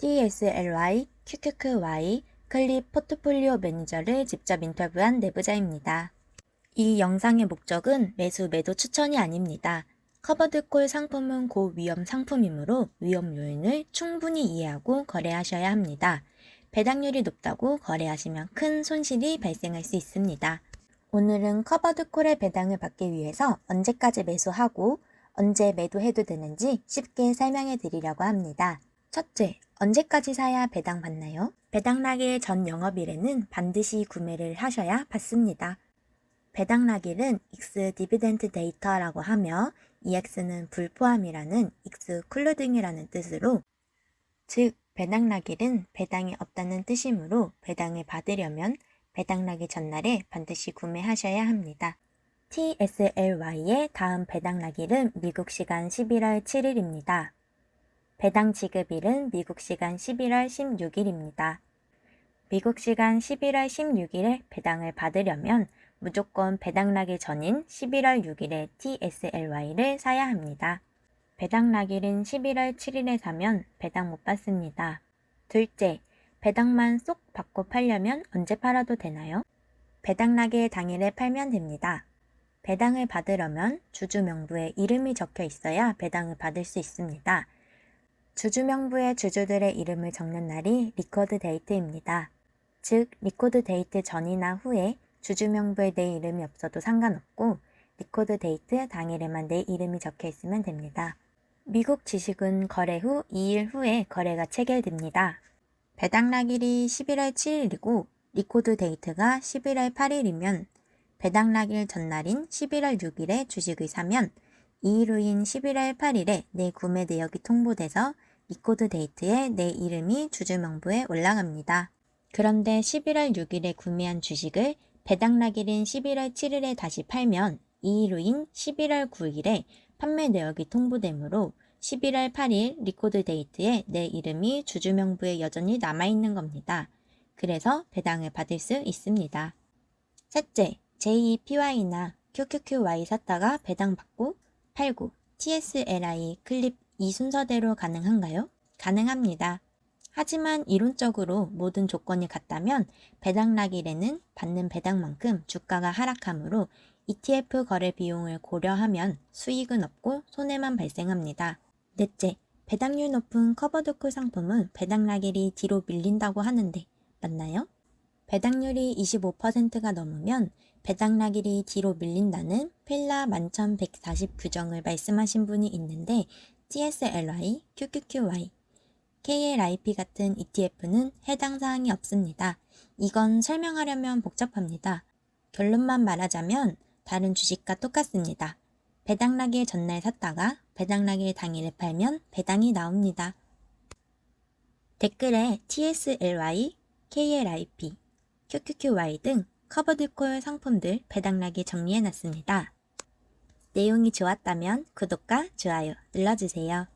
TSLY, QQQY, 클립 포트폴리오 매니저를 직접 인터뷰한 내부자입니다. 이 영상의 목적은 매수 매도 추천이 아닙니다. 커버드콜 상품은 고위험 상품이므로 위험 요인을 충분히 이해하고 거래하셔야 합니다. 배당률이 높다고 거래하시면 큰 손실이 발생할 수 있습니다. 오늘은 커버드콜의 배당을 받기 위해서 언제까지 매수하고 언제 매도해도 되는지 쉽게 설명해 드리려고 합니다. 첫째, 언제까지 사야 배당 받나요? 배당 나길 전 영업일에는 반드시 구매를 하셔야 받습니다. 배당 나길은 익스 디비덴트 데이터라고 하며 EX는 불포함이라는 excluding이라는 뜻으로 즉 배당 나길은 배당이 없다는 뜻이므로 배당을 받으려면 배당 나기 전날에 반드시 구매하셔야 합니다. TSLY의 다음 배당 나길은 미국 시간 11월 7일입니다. 배당 지급일은 미국 시간 11월 16일입니다. 미국 시간 11월 16일에 배당을 받으려면 무조건 배당 나기 전인 11월 6일에 TSLY를 사야 합니다. 배당 나길은 11월 7일에 사면 배당 못 받습니다. 둘째, 배당만 쏙 받고 팔려면 언제 팔아도 되나요? 배당 나길 당일에 팔면 됩니다. 배당을 받으려면 주주 명부에 이름이 적혀 있어야 배당을 받을 수 있습니다. 주주 명부에 주주들의 이름을 적는 날이 리코드 데이트입니다. 즉, 리코드 데이트 전이나 후에 주주 명부에 내 이름이 없어도 상관없고 리코드 데이트 당일에만 내 이름이 적혀 있으면 됩니다. 미국 지식은 거래 후 2일 후에 거래가 체결됩니다. 배당 날일이 11월 7일이고 리코드 데이트가 11월 8일이면 배당 날일 전날인 11월 6일에 주식을 사면 2일 후인 11월 8일에 내 구매 내역이 통보돼서 리코드 데이트에 내 이름이 주주 명부에 올라갑니다. 그런데 11월 6일에 구매한 주식을 배당 날일인 11월 7일에 다시 팔면 2일 후인 11월 9일에 판매 내역이 통보되므로 11월 8일 리코드 데이트에 내 이름이 주주 명부에 여전히 남아있는 겁니다. 그래서 배당을 받을 수 있습니다. 셋째, JEPY나 QQQY 샀다가 배당 받고 팔고 TSLI 클립 이 순서대로 가능한가요? 가능합니다. 하지만 이론적으로 모든 조건이 같다면 배당 날일에는 받는 배당만큼 주가가 하락하므로 ETF 거래 비용을 고려하면 수익은 없고 손해만 발생합니다. 넷째, 배당률 높은 커버드콜 상품은 배당 날일이 뒤로 밀린다고 하는데 맞나요? 배당률이 25%가 넘으면 배당 날일이 뒤로 밀린다는 필라 만천 140 규정을 말씀하신 분이 있는데 TSLY, QQQY, KLIP 같은 ETF는 해당 사항이 없습니다. 이건 설명하려면 복잡합니다. 결론만 말하자면 다른 주식과 똑같습니다. 배당 나길 전날 샀다가 배당 나길 당일에 팔면 배당이 나옵니다. 댓글에 TSLY, KLIP, QQQY 등 커버드콜 상품들 배당 나기 정리해 놨습니다. 내용이 좋았다면 구독과 좋아요 눌러주세요.